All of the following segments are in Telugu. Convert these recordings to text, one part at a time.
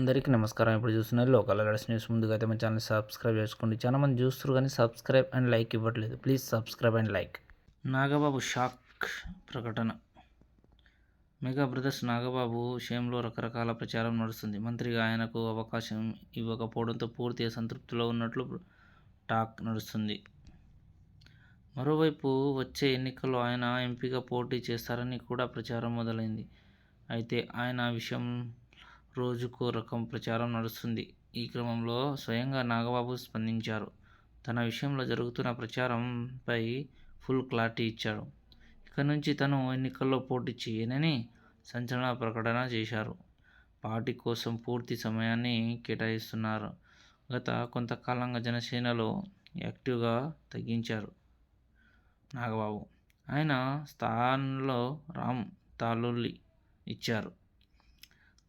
అందరికీ నమస్కారం. ఇప్పుడు చూస్తున్నారు లోకల్ అలర్ట్స్ న్యూస్ ముందుగా అయితే మన ఛానల్ సబ్స్క్రైబ్ చేసుకోండి. చాలా మంది చూస్తారు కానీ సబ్స్క్రైబ్ అండ్ లైక్ ఇవ్వట్లేదు. Please subscribe and like. Nagababu shock ప్రకటన. మెగా బ్రదర్స్ నాగబాబు విషయంలో రకరకాల ప్రచారం నడుస్తుంది. మంత్రిగా ఆయనకు అవకాశం ఇవ్వకపోవడంతో పూర్తి సంతృప్తిలో ఉన్నట్లు టాక్ నడుస్తుంది. మరోవైపు వచ్చే ఎన్నికల్లో ఆయన ఎంపీగా పోటీ చేస్తారని కూడా ప్రచారం మొదలైంది. అయితే ఆయన విషయం రోజుకో రకం ప్రచారం నడుస్తుంది. ఈ క్రమంలో స్వయంగా నాగబాబు స్పందించారు. తన విషయంలో జరుగుతున్న ప్రచారంపై ఫుల్ క్లారిటీ ఇచ్చారు ఇక నుంచి తను ఎన్నికల్లో పోటీ చేయనని సంచలన ప్రకటన చేశారు. పార్టీ కోసం పూర్తి సమయాన్ని కేటాయిస్తున్నారు. గత కొంతకాలంగా జనసేనలో యాక్టివ్గా తగ్గించారు నాగబాబు. ఆయన స్థానంలో రామ్ తాలూలి ఇచ్చారు.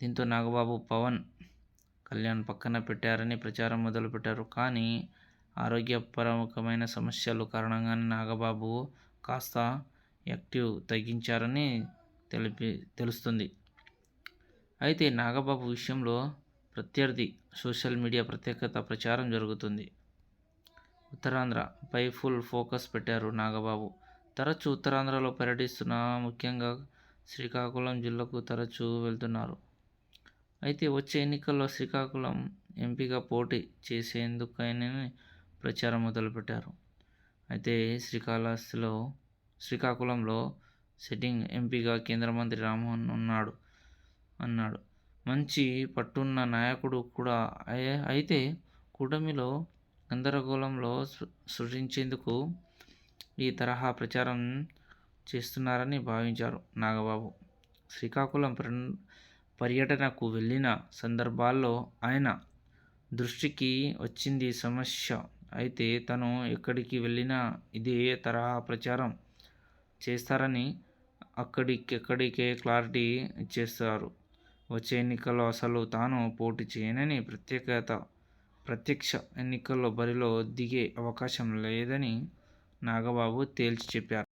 దీంతో నాగబాబు పవన్ కళ్యాణ్ పక్కన పెట్టారని ప్రచారం మొదలుపెట్టారు. కానీ ఆరోగ్యపరమైన సమస్యలు కారణంగానే నాగబాబు కాస్త యాక్టివ్ తగ్గించారని తెలిపి తెలుస్తుంది. అయితే నాగబాబు విషయంలో ప్రత్యర్థి సోషల్ మీడియా ప్రత్యేకత ప్రచారం జరుగుతుంది. ఉత్తరాంధ్ర పై ఫుల్ ఫోకస్ పెట్టారు నాగబాబు. తరచూ ఉత్తరాంధ్రలో పర్యటిస్తున్న ముఖ్యంగా శ్రీకాకుళం జిల్లాకు తరచూ వెళ్తున్నారు. అయితే వచ్చే ఎన్నికల్లో శ్రీకాకుళం ఎంపీగా పోటీ చేసేందుకైనా ప్రచారం మొదలుపెట్టారు. అయితే శ్రీకాళహస్తిలో శ్రీకాకుళంలో సిట్టింగ్ ఎంపీగా కేంద్ర మంత్రి రామ్మోహన్ ఉన్నాడు అన్నాడు. మంచి పట్టున్న నాయకుడు కూడా అయితే కూటమిలో గందరగోళంలో సృష్టించేందుకు ఈ తరహా ప్రచారం చేస్తున్నారని భావించారు నాగబాబు. శ్రీకాకుళం పర్యటనకు వెళ్ళిన సందర్భాల్లో ఆయన దృష్టికి వచ్చింది సమస్య. అయితే తను ఎక్కడికి వెళ్ళినా ఇదే తరహా ప్రచారం చేస్తారని అక్కడికెక్కడికే క్లారిటీ ఇచ్చేస్తారు. వచ్చే ఎన్నికల్లో అసలు తాను పోటీ చేయనని ప్రత్యేకత ప్రత్యక్ష ఎన్నికల్లో బరిలో దిగే అవకాశం లేదని నాగబాబు తేల్చి చెప్పారు.